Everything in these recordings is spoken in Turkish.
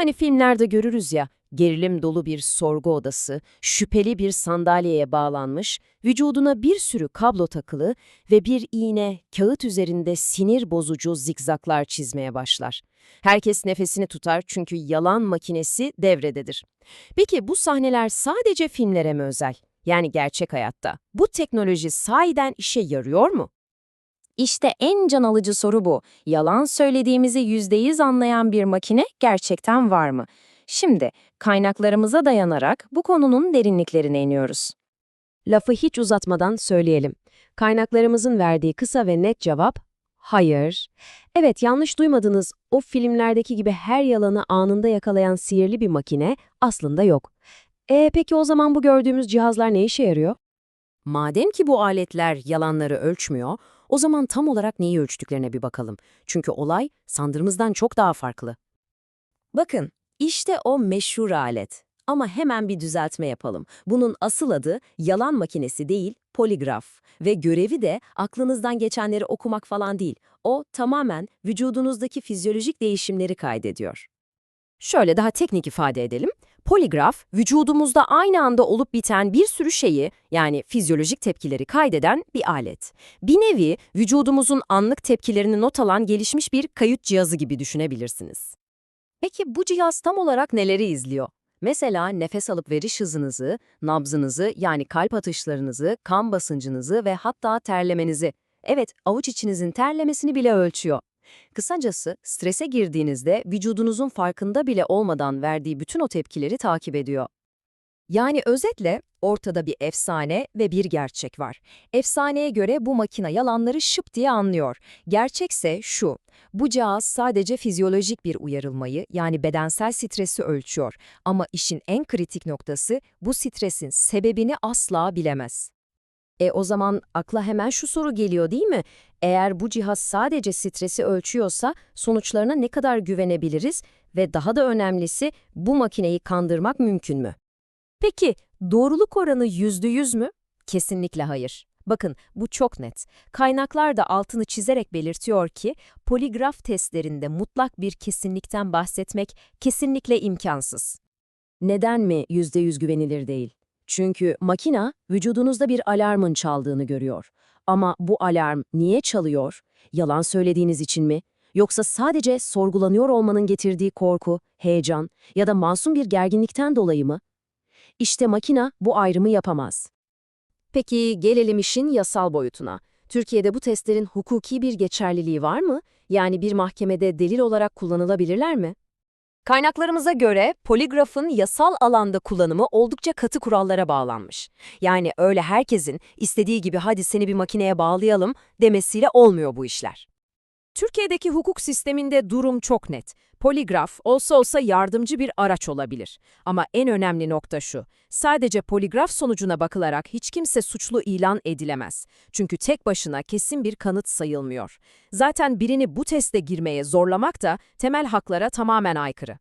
Hani filmlerde görürüz ya, gerilim dolu bir sorgu odası, şüpheli bir sandalyeye bağlanmış, vücuduna bir sürü kablo takılı ve bir iğne kağıt üzerinde sinir bozucu zikzaklar çizmeye başlar. Herkes nefesini tutar çünkü yalan makinesi devrededir. Peki bu sahneler sadece filmlere mi özel? Yani gerçek hayatta. Bu teknoloji sahiden işe yarıyor mu? İşte en can alıcı soru bu. Yalan söylediğimizi %100 anlayan bir makine gerçekten var mı? Şimdi kaynaklarımıza dayanarak bu konunun derinliklerine iniyoruz. Lafı hiç uzatmadan söyleyelim. Kaynaklarımızın verdiği kısa ve net cevap, hayır. Evet yanlış duymadınız, o filmlerdeki gibi her yalanı anında yakalayan sihirli bir makine aslında yok. E peki o zaman bu gördüğümüz cihazlar ne işe yarıyor? Madem ki bu aletler yalanları ölçmüyor, o zaman tam olarak neyi ölçtüklerine bir bakalım. Çünkü olay sandığımızdan çok daha farklı. Bakın, işte o meşhur alet. Ama hemen bir düzeltme yapalım. Bunun asıl adı yalan makinesi değil, poligraf. Ve görevi de aklınızdan geçenleri okumak falan değil. O tamamen vücudunuzdaki fizyolojik değişimleri kaydediyor. Şöyle daha teknik ifade edelim. Poligraf, vücudumuzda aynı anda olup biten bir sürü şeyi, yani fizyolojik tepkileri kaydeden bir alet. Bir nevi vücudumuzun anlık tepkilerini not alan gelişmiş bir kayıt cihazı gibi düşünebilirsiniz. Peki bu cihaz tam olarak neleri izliyor? Mesela nefes alıp veriş hızınızı, nabzınızı yani kalp atışlarınızı, kan basıncınızı ve hatta terlemenizi. Evet, avuç içinizin terlemesini bile ölçüyor. Kısacası strese girdiğinizde vücudunuzun farkında bile olmadan verdiği bütün o tepkileri takip ediyor. Yani özetle ortada bir efsane ve bir gerçek var. Efsaneye göre bu makine yalanları şıp diye anlıyor. Gerçekse şu, bu cihaz sadece fizyolojik bir uyarılmayı yani bedensel stresi ölçüyor. Ama işin en kritik noktası bu stresin sebebini asla bilemez. E o zaman akla hemen şu soru geliyor değil mi? Eğer bu cihaz sadece stresi ölçüyorsa sonuçlarına ne kadar güvenebiliriz ve daha da önemlisi bu makineyi kandırmak mümkün mü? Peki doğruluk oranı %100 mü? Kesinlikle hayır. Bakın bu çok net. Kaynaklar da altını çizerek belirtiyor ki poligraf testlerinde mutlak bir kesinlikten bahsetmek kesinlikle imkansız. Neden mi %100 güvenilir değil? Çünkü makina vücudunuzda bir alarmın çaldığını görüyor. Ama bu alarm niye çalıyor? Yalan söylediğiniz için mi? Yoksa sadece sorgulanıyor olmanın getirdiği korku, heyecan ya da masum bir gerginlikten dolayı mı? İşte makina bu ayrımı yapamaz. Peki gelelim işin yasal boyutuna. Türkiye'de bu testlerin hukuki bir geçerliliği var mı? Yani bir mahkemede delil olarak kullanılabilirler mi? Kaynaklarımıza göre poligrafın yasal alanda kullanımı oldukça katı kurallara bağlanmış. Yani öyle herkesin istediği gibi hadi seni bir makineye bağlayalım demesiyle olmuyor bu işler. Türkiye'deki hukuk sisteminde durum çok net. Poligraf olsa olsa yardımcı bir araç olabilir. Ama en önemli nokta şu, sadece poligraf sonucuna bakılarak hiç kimse suçlu ilan edilemez. Çünkü tek başına kesin bir kanıt sayılmıyor. Zaten birini bu teste girmeye zorlamak da temel haklara tamamen aykırı.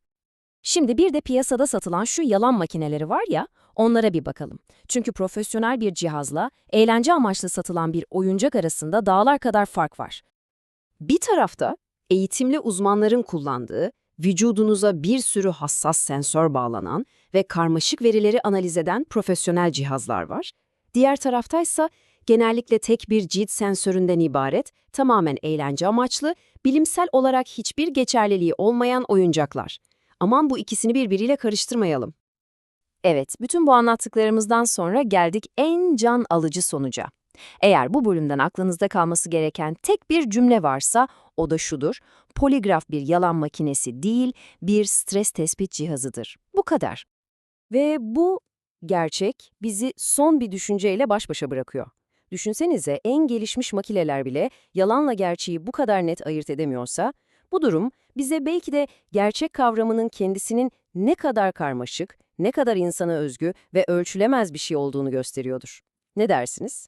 Şimdi bir de piyasada satılan şu yalan makineleri var ya, onlara bir bakalım. Çünkü profesyonel bir cihazla eğlence amaçlı satılan bir oyuncak arasında dağlar kadar fark var. Bir tarafta eğitimli uzmanların kullandığı, vücudunuza bir sürü hassas sensör bağlanan ve karmaşık verileri analiz eden profesyonel cihazlar var. Diğer taraftaysa genellikle tek bir cilt sensöründen ibaret, tamamen eğlence amaçlı, bilimsel olarak hiçbir geçerliliği olmayan oyuncaklar. Aman bu ikisini birbiriyle karıştırmayalım. Evet, bütün bu anlattıklarımızdan sonra geldik en can alıcı sonuca. Eğer bu bölümden aklınızda kalması gereken tek bir cümle varsa o da şudur. Poligraf bir yalan makinesi değil, bir stres tespit cihazıdır. Bu kadar. Ve bu gerçek bizi son bir düşünceyle baş başa bırakıyor. Düşünsenize en gelişmiş makineler bile yalanla gerçeği bu kadar net ayırt edemiyorsa, bu durum bize belki de gerçek kavramının kendisinin ne kadar karmaşık, ne kadar insana özgü ve ölçülemez bir şey olduğunu gösteriyordur. Ne dersiniz?